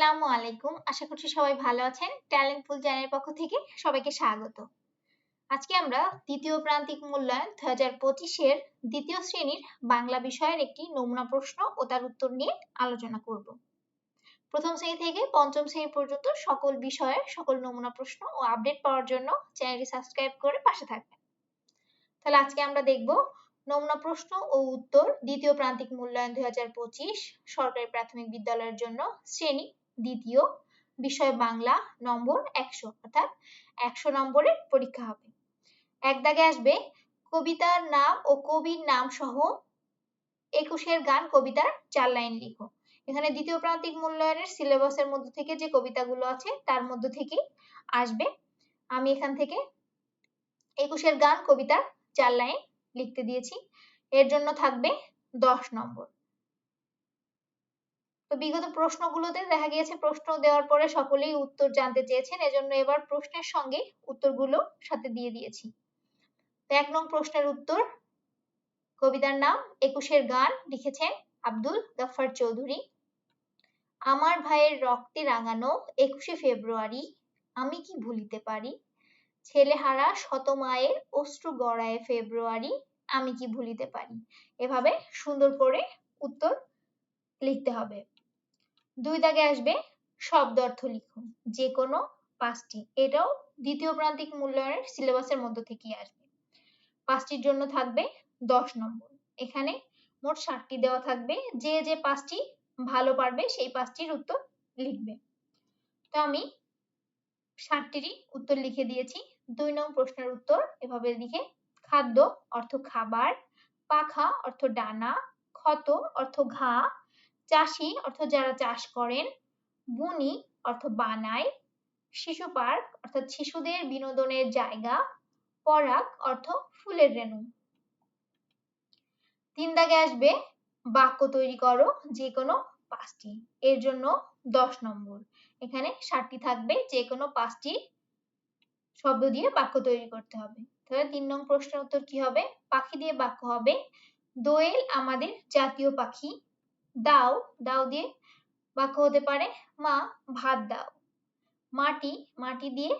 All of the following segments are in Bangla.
আসসালামু আলাইকুম। আশা করছি সবাই ভালো আছেন। ট্যালেন্ট ফুল চ্যানেলের পক্ষ থেকে সবাইকে স্বাগত। আজকে আমরা দ্বিতীয় প্রান্তিক মূল্যায়ন দু হাজার পঁচিশের দ্বিতীয় শ্রেণির বাংলা বিষয়ের একটি নমুনা প্রশ্ন ও তার উত্তর নিয়ে আলোচনা করব। প্রথম শ্রেণি থেকে পঞ্চম শ্রেণি পর্যন্ত সকল বিষয়ের সকল নমুনা প্রশ্ন ও আপডেট পাওয়ার জন্য চ্যানেলটি সাবস্ক্রাইব করে পাশে থাকবেন। তাহলে আজকে আমরা দেখব নমুনা প্রশ্ন ও উত্তর দ্বিতীয় প্রান্তিক মূল্যায়ন দুই হাজার পঁচিশ সরকারি প্রাথমিক বিদ্যালয়ের জন্য শ্রেণি দ্বিতীয় বিষয় বাংলা নম্বর একশো, অর্থাৎ একশো নম্বরের পরীক্ষা হবে। এক দাগে আসবে, কবিতার নাম ও কবির নাম সহ একুশের গান কবিতার চার লাইন লিখো। এখানে দ্বিতীয় প্রান্তিক মূল্যায়নের সিলেবাসের মধ্যে থেকে যে কবিতাগুলো আছে, তার মধ্যে থেকেই আসবে। আমি এখান থেকে একুশের গান কবিতার চার লাইন লিখতে দিয়েছি। এর জন্য থাকবে দশ নম্বর। তো বিগত প্রশ্নগুলোতে দেখা গিয়েছে, প্রশ্ন দেওয়ার পরে সকলেই উত্তর জানতে চেয়েছেন। এজন্য এবার প্রশ্নের সঙ্গে উত্তরগুলো সাথে দিয়ে দিয়েছি। এক নং প্রশ্নের উত্তর, কবিতার নাম একুশের গান লিখেছেন আব্দুল গাফফার চৌধুরী। আমার ভাইয়ের রক্তে রাঙানো একুশে ফেব্রুয়ারি, আমি কি ভুলিতে পারি? ছেলেহারা শত মায়ের অশ্রু গড়ায় ফেব্রুয়ারি, আমি কি ভুলিতে পারি? এভাবে সুন্দর করে উত্তর লিখতে হবে। দুই দাগে আসবে শব্দ অর্থ লিখুন, যে কোনো পাঁচটি। এটাও দ্বিতীয় প্রান্তিক মূল্যায়নের সিলেবাসের মধ্য থেকেই আসবে। পাঁচটির জন্য থাকবে দশ নম্বর। এখানে মোট ষাটটি দেওয়া থাকবে। যে যে পাঁচটি ভালো পারবে, সেই পাঁচটির উত্তর লিখবে। তো আমি ষাটটিরই উত্তর লিখে দিয়েছি। দুই নং প্রশ্নের উত্তর এভাবে লিখে খাদ্য অর্থ খাবার, পাখা অর্থ ডানা, ক্ষত অর্থ ঘা চাষি অর্থ যারা চাষ করেন, বুনি অর্থ বানায় শিশু পার্ক, অর্থাৎ শিশুদের বিনোদনের জায়গা, পরাগ, অর্থ ফুলের রেণু। তিন দাগে আসবে, বাক্য তৈরি করো যে কোনো পাঁচটি। এর জন্য দশ নম্বর। এখানে ষাটটি থাকবে যে কোনো পাঁচটি শব্দ দিয়ে বাক্য তৈরি করতে হবে। তাহলে তিন নং প্রশ্নের উত্তর কি হবে? পাখি দিয়ে বাক্য হবে, দোয়েল আমাদের জাতীয় পাখি। দাও দাও দিয়ে বাক্য হতে পারে, মা, ভাত দাও। মাটি মাটি দিয়ে,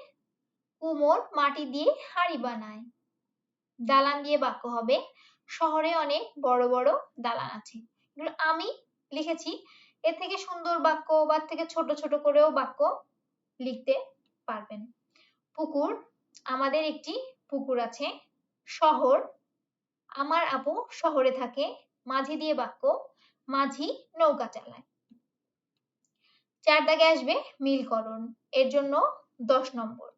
কুমোর মাটি দিয়ে হাড়ি বানায়। দালান দিয়ে বাক্য হবে, শহরে অনেক বড় বড় দালান আছে। আমি লিখেছি, এর থেকে সুন্দর বাক্য বা থেকে ছোট ছোট করেও বাক্য লিখতে পারবেন। পুকুর, আমাদের একটি পুকুর আছে, শহর। আমার আপু শহরে থাকে, মাঝি দিয়ে বাক্য মাঝি নৌকা চালায়। চার দাগে আসবে মিলকরণ, এর জন্য দশ নম্বর।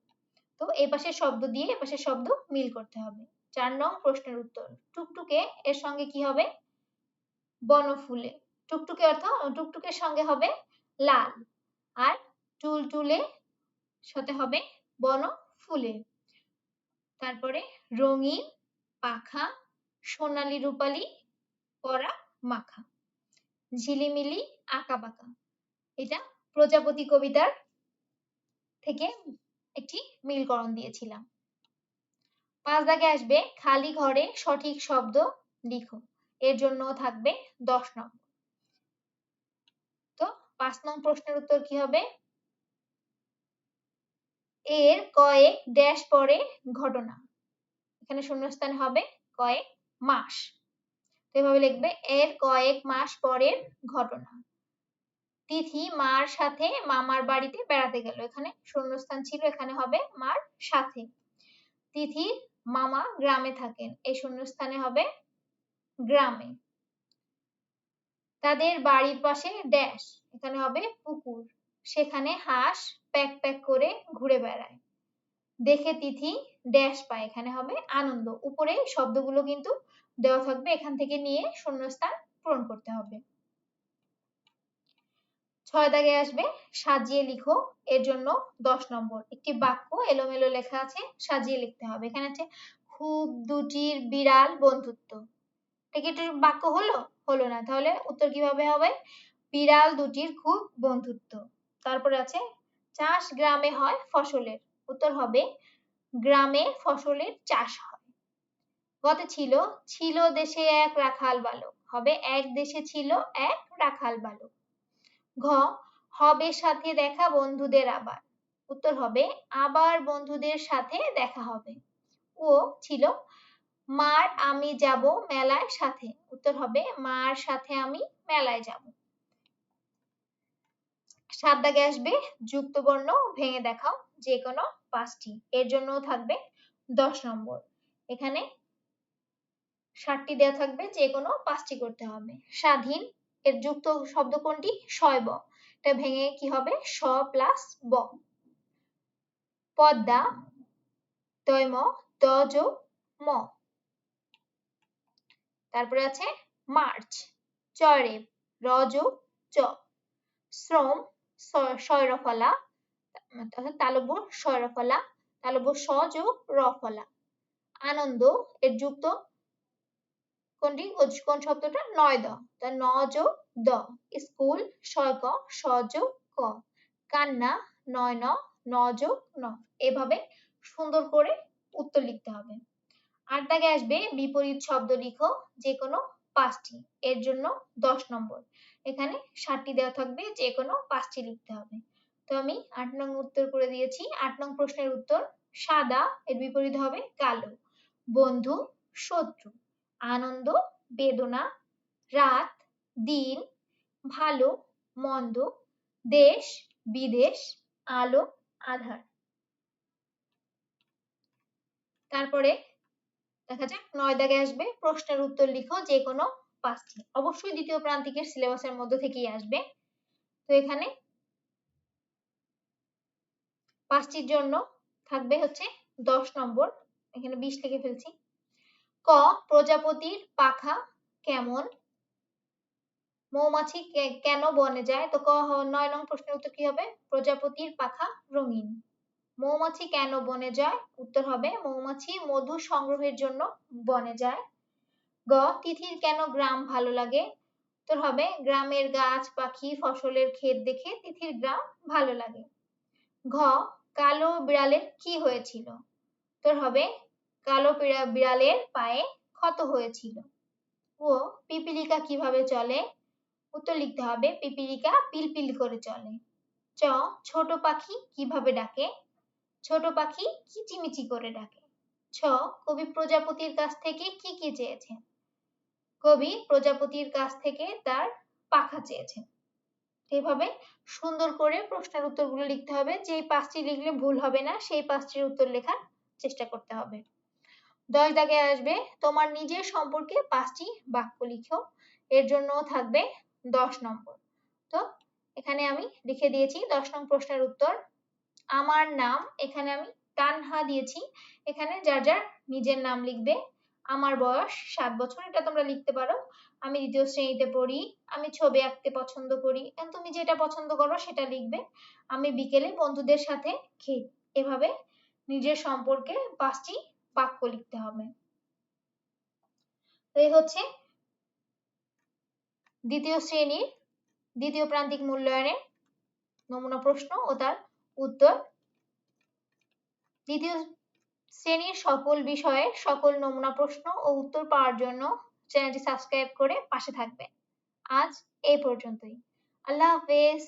তো এ পাশে শব্দ দিয়ে এ পাশে শব্দ মিল করতে হবে। চার নং প্রশ্নের উত্তর। টুকটুকে এর সঙ্গে কি হবে? বনফুলে। টুকটুকে অর্থ টুকটুকের সঙ্গে হবে লাল আর টুলটুলে সাথে হবে বন ফুলে তারপরে রঙিন, পাখা, সোনালি, রূপালি, পরা, মাখা। ঝিলিমিলি আঁকা বাঁকা এটা প্রজাপতি কবিতার থেকে একটি মিলকরণ দিয়েছিলাম। পাঁচ দাগে আসবে, খালি ঘরে সঠিক শব্দ লিখো। এর জন্য থাকবে দশ নম্বর। তো পাঁচ নং প্রশ্নের উত্তর কি হবে? এর কয়েক ড্যাশ পরে ঘটনা। এখানে শূন্যস্থান হবে কয়েক মাস। তো এভাবে লিখবে, এর কয়েক মাস পরের ঘটনা। তিথি মার সাথে মামার বাড়িতে বেড়াতে গেল। এখানে শূন্যস্থান ছিল, এখানে হবে মার সাথে। তিথি মামা গ্রামে থাকেন, এই শূন্যস্থানে হবে গ্রামে। তাদের বাড়ির পাশে ড্যাশ, এখানে হবে পুকুর। সেখানে হাঁস প্যাক প্যাক করে ঘুরে বেড়ায়। দেখে তিথি ড্যাশ পায়। এখানে হবে আনন্দ। উপরে শব্দগুলো কিন্তু দেওয়া থাকবে। এখান থেকে নিয়ে শূন্যস্থান পূরণ করতে হবে। ছয় দাগে আসবে, সাজিয়ে লিখো। এর জন্য দশ নম্বর। একটি বাক্য এলোমেলো লেখা আছে, সাজিয়ে লিখতে হবে। এখানে আছে, খুব দুটির বিড়াল বন্ধুত্ব। এটা কি বাক্য হলো? হলো না। তাহলে উত্তর কীভাবে হবে? বিড়াল দুটির খুব বন্ধুত্ব। তারপরে আছে, চাষ গ্রামে হয় ফসলের। উত্তর হবে, গ্রামে ফসলের চাষ হয়। গতে ছিল ছিল দেশে এক রাখাল বালক, হবে এক দেশে ছিল এক রাখাল বালক। ঘ, হবে সাথে দেখা বন্ধুদের আবার, উত্তর হবে আবার বন্ধুদের সাথে দেখা হবে। ও ছিল, মার আমি যাব মেলায় সাথে, উত্তর হবে মার সাথে আমি মেলায় যাব। সাত দাগে আসবে, যুক্ত বর্ণ ভেঙে দেখাও যে কোনো পাঁচটি। এর জন্য থাকবে দশ নম্বর। এখানে ষাটটি দেওয়া থাকবে যে কোনো পাঁচটি করতে হবে। স্বাধীন, এর যুক্ত শব্দ কোনটি? এটা ভেঙে কি হবে? স প্লাস ব। পদ্মা তৈম ত যোগ ম। তারপরে আছে মার্চ চরেব র যোগ চ। শ্রম শয়রফলা অর্থাৎ তালব্য শয়রফলা তালব্য স যোগ রফলা আনন্দ, এর যুক্ত কোনটি? কোন শব্দটা? নয় দ। তা ন যোগ দ। স্কুল ছয় ক স যোগ ক। কান্না, নয় ন ন যোগ ন। এভাবে সুন্দর করে উত্তর লিখতে হবে। আট দাগে আসবে বিপরীত শব্দ লিখো যে কোনো পাঁচটি। এর জন্য দশ নম্বর। এখানে ষাটটি দেওয়া থাকবে যে কোনো পাঁচটি লিখতে হবে। তো আমি আট নং উত্তর করে দিয়েছি। আট নং প্রশ্নের উত্তর সাদা, এর বিপরীত হবে কালো। বন্ধু, শত্রু, আনন্দ, বেদনা, রাত, দিন, ভালো, মন্দ, দেশ, বিদেশ, আলো, আধার। তারপরে দেখা যাক নয় দাগে আসবে। প্রশ্নের উত্তর লিখো যে কোনো পাঁচটি। অবশ্যই দ্বিতীয় প্রান্তিকের সিলেবাসের মধ্যে থেকেই আসবে। তো এখানে পাঁচটির জন্য থাকবে হচ্ছে দশ নম্বর। এখানে বিশ লিখে ফেলছি। ক, প্রজাপতির পাখা কেমন? মৌমাছি কেন বনে যায়? তো ক নয় নং প্রশ্নের উত্তর কি হবে? প্রজাপতির পাখা রঙিন। মৌমাছি কেন বনে যায়? উত্তর হবে মৌমাছি মধু সংগ্রহের জন্য বনে যায়। গ, তিথির কেন গ্রাম ভালো লাগে? উত্তর হবে, গ্রামের গাছ, পাখি, ফসলের ক্ষেত দেখে তিথির গ্রাম ভালো লাগে। ঘ, কালো বিড়ালের কি হয়েছিল? উত্তর হবে, কালো বিড়ালের পায়ে ক্ষত হয়েছিল। ও, পিপিলিকা কীভাবে চলে? উত্তর লিখতে হবে, পিপিলিকা পিলপিল করে চলে। চ, ছোট পাখি কীভাবে ডাকে? ছোট পাখি কিচিমিচি করে ডাকে। ছ, কবি প্রজাপতির কাছ থেকে কি কি চেয়েছেন? কবি প্রজাপতির কাছ থেকে তার পাখা চেয়েছেন। এভাবে সুন্দর করে প্রশ্নের উত্তরগুলো লিখতে হবে। যে পাঁচটি লিখলে ভুল হবে না, সেই পাঁচটির উত্তর লেখার চেষ্টা করতে হবে। দশ দাগে আসবে, তোমার নিজের সম্পর্কে পাঁচটি বাক্য লিখো। এর জন্য থাকবে দশ নম্বর। তো এখানে আমি লিখে দিয়েছি দশ নং প্রশ্নের উত্তর। আমার নাম, এখানে আমি তানহা দিয়েছি। এখানে যার যার নিজের নাম লিখবে। আমার বয়স সাত বছর, এটা তোমরা লিখতে পারো। আমি দ্বিতীয় শ্রেণীতে পড়ি, আমি ছবি আঁকতে পছন্দ করি। তুমি যেটা পছন্দ করো সেটা লিখবে। আমি বিকেলে বন্ধুদের সাথে খেয়ে এভাবে নিজের সম্পর্কে পাঁচটি বাক্য লিখতে হবে। এই হচ্ছে দ্বিতীয় শ্রেণির দ্বিতীয় প্রান্তিক মূল্যায়নের নমুনা প্রশ্ন ও তার উত্তর। দ্বিতীয় শ্রেণির সকল বিষয়ে সকল নমুনা প্রশ্ন ও উত্তর পাওয়ার জন্য চ্যানেলটি সাবস্ক্রাইব করে পাশে থাকবেন। আজ এই পর্যন্তই। আল্লাহ হাফেজ।